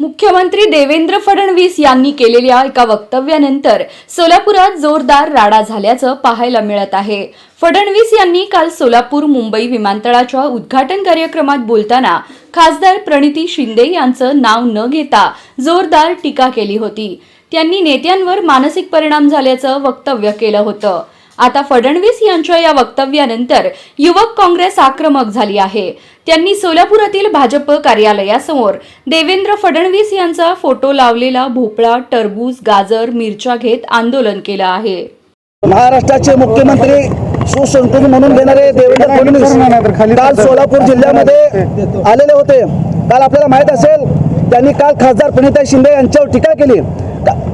मुख्यमंत्री देवेंद्र फडणवीस यांनी केलेल्या एका वक्तव्यानंतर सोलापुरात जोरदार राडा झाल्याचं पाहायला मिळत आहे. फडणवीस यांनी काल सोलापूर मुंबई विमानतळाच्या उद्घाटन कार्यक्रमात बोलताना खासदार प्रणिती शिंदे यांचं नाव न घेता जोरदार टीका केली होती. त्यांनी नेत्यांवर मानसिक परिणाम झाल्याचं वक्तव्य केलं होतं. आता फडणवीस यांच्या या वक्तव्यानंतर युवक काँग्रेस आक्रमक झाली आहे. त्यांनी सोलापुरातील भाजप कार्यालयासमोर देवेंद्र फडणवीस यांचा फोटो लावलेला भोपळा टरबूज गाजर मिरच्या घेत आंदोलन केलं आहे. महाराष्ट्राचे मुख्यमंत्री सुसंस्कृत म्हणून घेणारे देवेंद्र फडणवीस काल सोलापूर जिल्ह्यामध्ये आलेले होते. काल आपल्याला माहीत असेल त्यांनी काल खासदार प्रणिता शिंदे यांच्यावर टीका केली.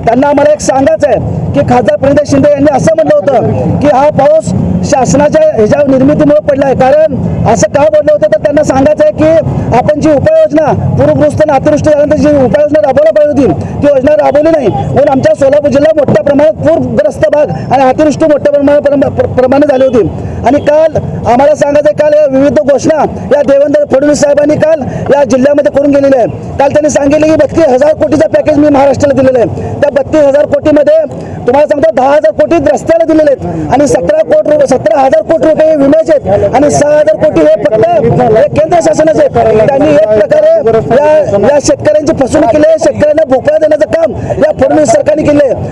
त्यांना आम्हाला एक सांगायचं आहे की खासदार प्रणित शिंदे यांनी असं म्हटलं होतं की हा पाऊस शासनाच्या ह्याच्या निर्मितीमुळे पडला आहे कारण असं का बोललं होतं? तर त्यांना सांगायचं आहे की आपण जी उपाययोजना पूरग्रस्त आणि अतिवृष्टी झाल्यानंतर जी उपाययोजना राबवल्या पाहिजे होती ती योजना राबवली नाही. म्हणून आमच्या सोलापूर जिल्हा मोठ्या प्रमाणात पूरग्रस्त भाग आणि अतिवृष्टी मोठ्या प्रमाणात प्रमाणे झाली होती. आणि काल आम्हाला सांगायचं आहे, काल या विविध घोषणा या देवेंद्र फडणवीस साहेबांनी काल या जिल्ह्यामध्ये करून गेलेल्या आहे काल त्यांनी सांगितले की बत्तीस हजार कोटीचा पॅकेज मी महाराष्ट्राला दिलेलं आहे. त्या बत्तीस हजार कोटीमध्ये तुम्हाला सांगतो दहा हजार कोटी रस्त्याला दिलेले आहेत. आणि सतरा कोटी रुपये सतरा हजार कोटी रुपये विम्याचे आहेत. आणि सहा हजार कोटी हे फक्त हे केंद्र शासनाचे आहेत. त्यांनी एक प्रकारे या या शेतकऱ्यांची फसवणूक केली आहे. शेतकऱ्यांना भोपळा देण्याचं काम या फडणवीस सरकारने केले